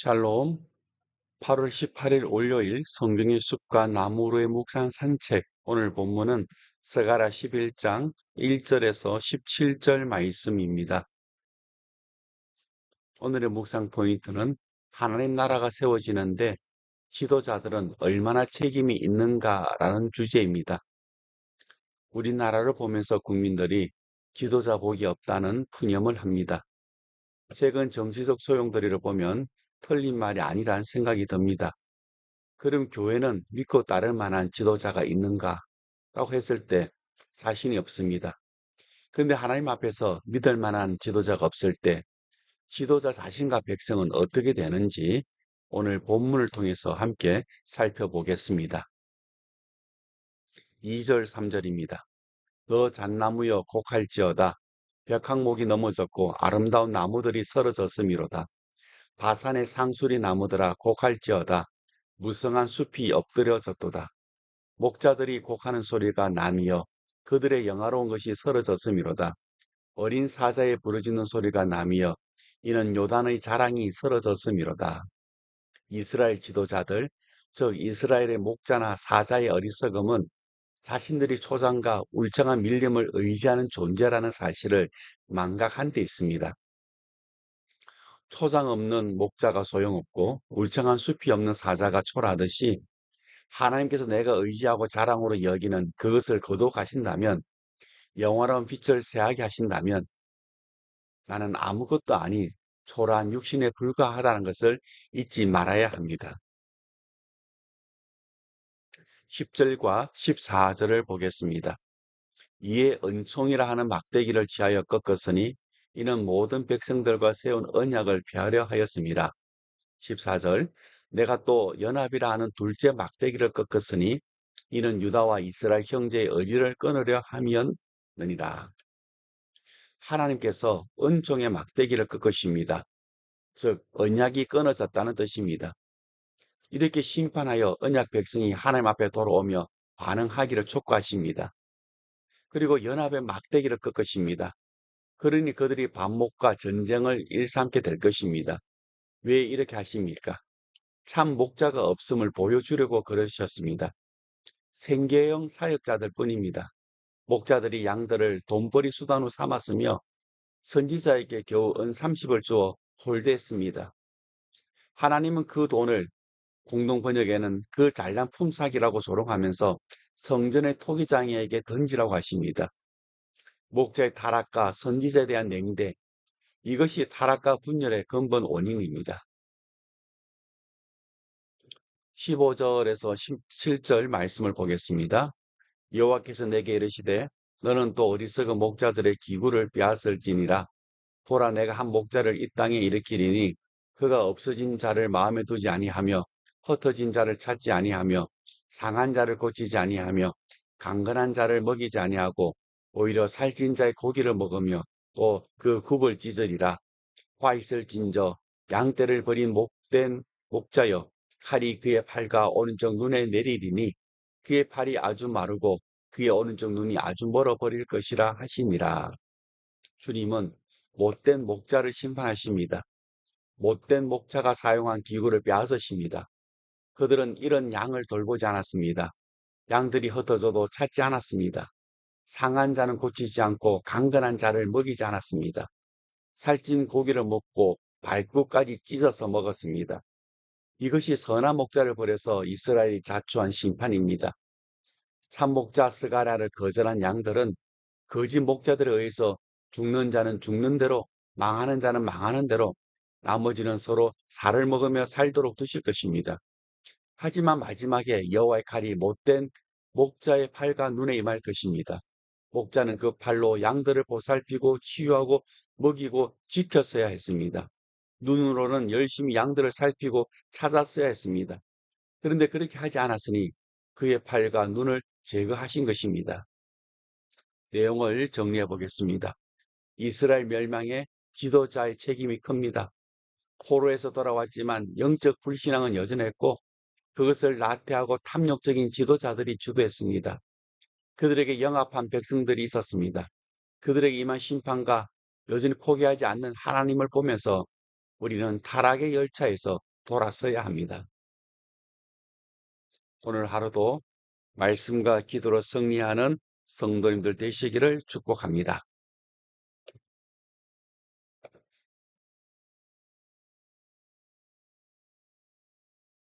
샬롬 8월 18일 월요일 성경의 숲과 나무로의 묵상 산책 오늘 본문은 스가라 11장 1절에서 17절 말씀입니다. 오늘의 묵상 포인트는 하나님 나라가 세워지는데 지도자들은 얼마나 책임이 있는가라는 주제입니다. 우리나라를 보면서 국민들이 지도자 복이 없다는 푸념을 합니다. 최근 정치적 소용돌이를 보면 틀린 말이 아니란 생각이 듭니다. 그럼 교회는 믿고 따를 만한 지도자가 있는가? 라고 했을 때 자신이 없습니다. 그런데 하나님 앞에서 믿을 만한 지도자가 없을 때 지도자 자신과 백성은 어떻게 되는지 오늘 본문을 통해서 함께 살펴보겠습니다. 2절 3절입니다. 너 잣나무여 곡할지어다 벽항목이 넘어졌고 아름다운 나무들이 쓰러졌음이로다. 바산의 상수리 나무들아 곡할지어다 무성한 숲이 엎드려졌도다. 목자들이 곡하는 소리가 남이여 그들의 영화로운 것이 쓰러졌음이로다. 어린 사자의 부르짖는 소리가 남이여 이는 요단의 자랑이 쓰러졌음이로다. 이스라엘 지도자들 즉 이스라엘의 목자나 사자의 어리석음은 자신들이 초장과 울창한 밀림을 의지하는 존재라는 사실을 망각한 데 있습니다. 초장 없는 목자가 소용없고 울창한 숲이 없는 사자가 초라하듯이 하나님께서 내가 의지하고 자랑으로 여기는 그것을 거둬가신다면 영원한 빛을 새하게 하신다면 나는 아무것도 아니 초라한 육신에 불과하다는 것을 잊지 말아야 합니다. 10절과 14절을 보겠습니다. 이에 은총이라 하는 막대기를 지하여 꺾었으니 이는 모든 백성들과 세운 언약을 폐하려 하였습니다. 14절 내가 또 연합이라 하는 둘째 막대기를 꺾었으니 이는 유다와 이스라엘 형제의 의리를 끊으려 함이었느니라. 하나님께서 은총의 막대기를 꺾으십니다. 즉 언약이 끊어졌다는 뜻입니다. 이렇게 심판하여 언약 백성이 하나님 앞에 돌아오며 반응하기를 촉구하십니다. 그리고 연합의 막대기를 꺾으십니다. 그러니 그들이 반목과 전쟁을 일삼게 될 것입니다. 왜 이렇게 하십니까? 참 목자가 없음을 보여주려고 그러셨습니다. 생계형 사역자들 뿐입니다. 목자들이 양들을 돈벌이 수단으로 삼았으며 선지자에게 겨우 은 30을 주어 홀대했습니다. 하나님은 그 돈을 공동 번역에는 그 잘난 품삯이라고 조롱하면서 성전의 토기장이에게 던지라고 하십니다. 목자의 타락과 선지자에 대한 냉대, 이것이 타락과 분열의 근본 원인입니다. 15절에서 17절 말씀을 보겠습니다. 여호와께서 내게 이르시되 너는 또 어리석은 목자들의 기구를 빼앗을지니라 보라 내가 한 목자를 이 땅에 일으키리니 그가 없어진 자를 마음에 두지 아니하며 흩어진 자를 찾지 아니하며 상한 자를 고치지 아니하며 강건한 자를 먹이지 아니하고 오히려 살찐 자의 고기를 먹으며 또 그 굽을 찢으리라. 화 있을 진저 양떼를 버린 목된 목자여 칼이 그의 팔과 오른쪽 눈에 내리리니 그의 팔이 아주 마르고 그의 오른쪽 눈이 아주 멀어 버릴 것이라 하시니라. 주님은 못된 목자를 심판하십니다. 못된 목자가 사용한 기구를 빼앗으십니다. 그들은 이런 양을 돌보지 않았습니다. 양들이 흩어져도 찾지 않았습니다. 상한 자는 고치지 않고 강건한 자를 먹이지 않았습니다. 살찐 고기를 먹고 발굽까지 찢어서 먹었습니다. 이것이 선한 목자를 버려서 이스라엘이 자초한 심판입니다. 참 목자 스가라를 거절한 양들은 거짓 목자들에 의해서 죽는 자는 죽는 대로 망하는 자는 망하는 대로 나머지는 서로 살을 먹으며 살도록 두실 것입니다. 하지만 마지막에 여호와의 칼이 못된 목자의 팔과 눈에 임할 것입니다. 목자는 그 팔로 양들을 보살피고 치유하고 먹이고 지켰어야 했습니다. 눈으로는 열심히 양들을 살피고 찾았어야 했습니다. 그런데 그렇게 하지 않았으니 그의 팔과 눈을 제거하신 것입니다. 내용을 정리해 보겠습니다. 이스라엘 멸망에 지도자의 책임이 큽니다. 포로에서 돌아왔지만 영적 불신앙은 여전했고 그것을 나태하고 탐욕적인 지도자들이 주도했습니다. 그들에게 영합한 백성들이 있었습니다. 그들에게 임한 심판과 여전히 포기하지 않는 하나님을 보면서 우리는 타락의 열차에서 돌아서야 합니다. 오늘 하루도 말씀과 기도로 승리하는 성도님들 되시기를 축복합니다.